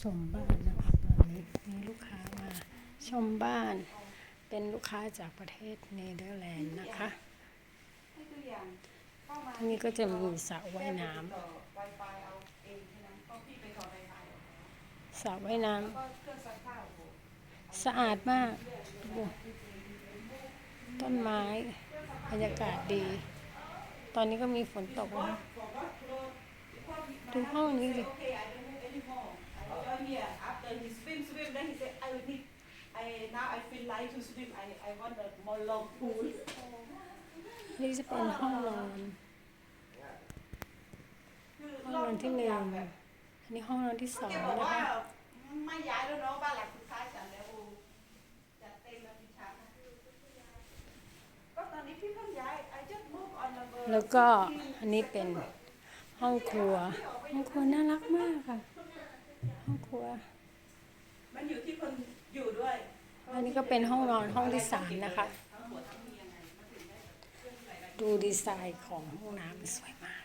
ชมบ้านนะคะตอนนี้มีลูกค้ามาชมบ้าน เป็นลูกค้าจากประเทศเนเธอร์แลนด์นะคะตัวอย่างเข้ามาที่นี่ก็จะมีสระว่ายน้ำสระว่ายน้ำสะอาดมากต้นไม้บรรยากาศดี ตอนนี้ก็มีฝนตกนะคะดูห้องนี้สิ here after he swim swim then he said I will need I now I feel like to swim I I want a more long pool. นี่จะเป็นห้องนอนคือห้องนอนที่หนึ่งอันนี้ห้องนอนที่สองแกบอกนะว่าคะไม่ย้ายแล้วเนาะบ้านหลังสุดท้ายฉันแล้วโอ้จัดเต็มแล้วพี่ช้างก็ตอนนี้พี่เพิ่งย้าย I just move on number แล้วก็อันนี้เป็นห้องครัว ห้องครัวน่ารักมากค่ะ ห้องครัว มันอยู่ที่คนอยู่ด้วยอันนี้ก็เป็นห้องนอนห้องที่สามนะคะทั้งหัวทั้งเมียไงมันถึงได้แบบเครื่องหลายๆดูดีไซน์ของห้องน้ำมันสวยมาก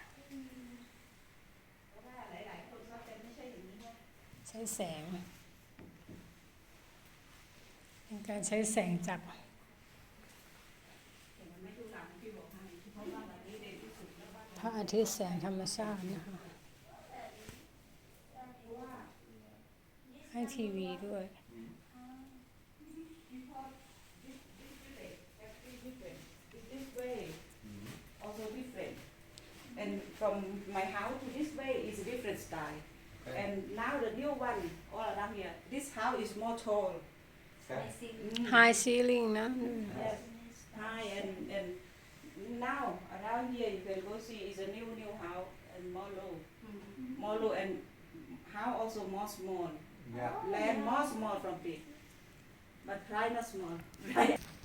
เพราะว่าหลายๆคนก็เป็นไม่ใช่อย่างนี้นะใช้แสง เป็นการใช้แสงจากเห็นมันไม่ดูหลังที่บอกให้เพราะว่าหลังนี้เด่นที่สุดแล้วบ้านพระอาทิตย์แสงธรรมชาตินะคะ ให้ทีวีด้วย different this way also different and from my house to this way is a different style and now the new one all around here this house is more tall Mm. High ceiling นะ Yes, high and and now around here you can go see is a new new house and more low, more low and house also more small. Yeah. Land more small from big, but price not small.